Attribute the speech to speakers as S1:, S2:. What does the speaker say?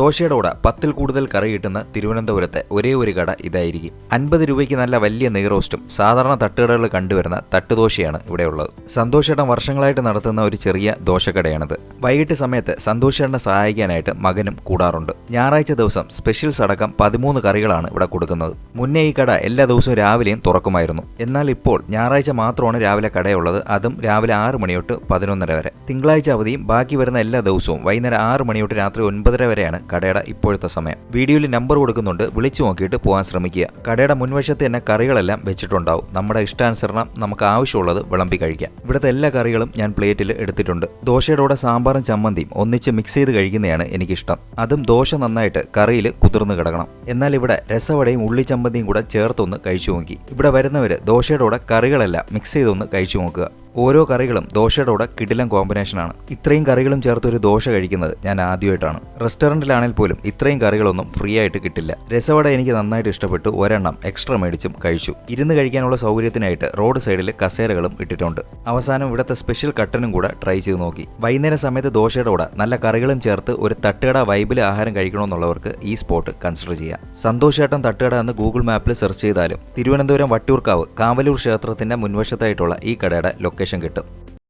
S1: ദോശയുടെ കൂടെ പത്തിൽ കൂടുതൽ കറി കിട്ടുന്ന തിരുവനന്തപുരത്തെ ഒരേ ഒരു കട ഇതായിരിക്കും. അൻപത് രൂപയ്ക്ക് നല്ല വലിയ നെയ്റോസ്റ്റും സാധാരണ തട്ടുകടകളിൽ കണ്ടുവരുന്ന തട്ടുദോശയാണ് ഇവിടെയുള്ളത്. സന്തോഷേട്ടൻ വർഷങ്ങളായിട്ട് നടത്തുന്ന ഒരു ചെറിയ ദോശക്കടയാണിത്. വൈകിട്ട് സമയത്ത് സന്തോഷേടനെ സഹായിക്കാനായിട്ട് മകനും കൂടാറുണ്ട്. ഞായറാഴ്ച ദിവസം സ്പെഷ്യൽസ് അടക്കം പതിമൂന്ന് കറികളാണ് ഇവിടെ കൊടുക്കുന്നത്. മുന്നേ ഈ കട എല്ലാ ദിവസവും രാവിലെയും തുറക്കുമായിരുന്നു. എന്നാൽ ഇപ്പോൾ ഞായറാഴ്ച മാത്രമാണ് രാവിലെ കടയുള്ളത്. അതും രാവിലെ ആറ് മണി തൊട്ട് പതിനൊന്നര വരെ. തിങ്കളാഴ്ച അവധിയും ബാക്കി വരുന്ന എല്ലാ ദിവസവും വൈകുന്നേരം ആറ് മണി തൊട്ട് രാത്രി ഒൻപതര വരെയാണ് കടയുടെ ഇപ്പോഴത്തെ സമയം. വീഡിയോയിൽ നമ്പർ കൊടുക്കുന്നുണ്ട്. വിളിച്ചു നോക്കിയിട്ട് പോകാൻ ശ്രമിക്കുക. കടയുടെ മുൻവശത്ത് തന്നെ കറികളെല്ലാം വെച്ചിട്ടുണ്ടാവും. നമ്മുടെ ഇഷ്ടാനുസരണം നമുക്ക് ആവശ്യമുള്ളത് വിളമ്പി കഴിക്കാം. ഇവിടുത്തെ എല്ലാ കറികളും ഞാൻ പ്ലേറ്റിൽ എടുത്തിട്ടുണ്ട്. ദോശയുടെ കൂടെ സാമ്പാറും ചമ്മന്തിയും ഒന്നിച്ച് മിക്സ് ചെയ്ത് കഴിക്കുന്നതാണ് എനിക്കിഷ്ടം. അതും ദോശ നന്നായിട്ട് കറിയിൽ കുതിർന്ന് കിടക്കണം. എന്നാൽ ഇവിടെ രസവടയും ഉള്ളി ചമ്മന്തിയും കൂടെ ചേർത്തൊന്ന് കഴിച്ചു നോക്കി. ഇവിടെ വരുന്നവർ ദോശയുടെ കൂടെ കറികളെല്ലാം മിക്സ് ചെയ്തൊന്ന് കഴിച്ചു നോക്കുക. ഓരോ കറികളും ദോശയുടെ കൂടെ കിടിലം കോമ്പിനേഷനാണ് ഇത്രയും കറികളും ചേർത്ത് ഒരു ദോശ കഴിക്കുന്നത് ഞാൻ ആദ്യമായിട്ടാണ്. റെസ്റ്റോറന്റിലാണെങ്കിൽ പോലും ഇത്രയും കറികളൊന്നും ഫ്രീ ആയിട്ട് കിട്ടില്ല. രസവട എനിക്ക് നന്നായിട്ട് ഇഷ്ടപ്പെട്ടു. ഒരെണ്ണം എക്സ്ട്രാ മേടിച്ചും കഴിച്ചു. ഇരുന്ന് കഴിക്കാനുള്ള സൗകര്യത്തിനായിട്ട് റോഡ് സൈഡിൽ കസേരകളും ഇട്ടിട്ടുണ്ട്. അവസാനം ഇവിടുത്തെ സ്പെഷ്യൽ കട്ടനും കൂടെ ട്രൈ ചെയ്ത് നോക്കി. വൈകുന്നേര സമയത്ത് ദോശയുടെ കൂടെ നല്ല കറികളും ചേർത്ത് ഒരു തട്ടുകട വൈബിൽ ആഹാരം കഴിക്കണമെന്നുള്ളവർക്ക് ഈ സ്പോട്ട് കൺസിഡർ ചെയ്യാം. സന്തോഷേട്ടൻ തട്ടുകട എന്ന് ഗൂഗിൾ മാപ്പിൽ സെർച്ച് ചെയ്താലും തിരുവനന്തപുരം വട്ടിയൂർക്കാവ് കാവലൂർ ക്ഷേത്രത്തിന്റെ മുൻവശത്തായിട്ടുള്ള ഈ കടയുടെ ലൊക്കേഷൻ കിട്ടും.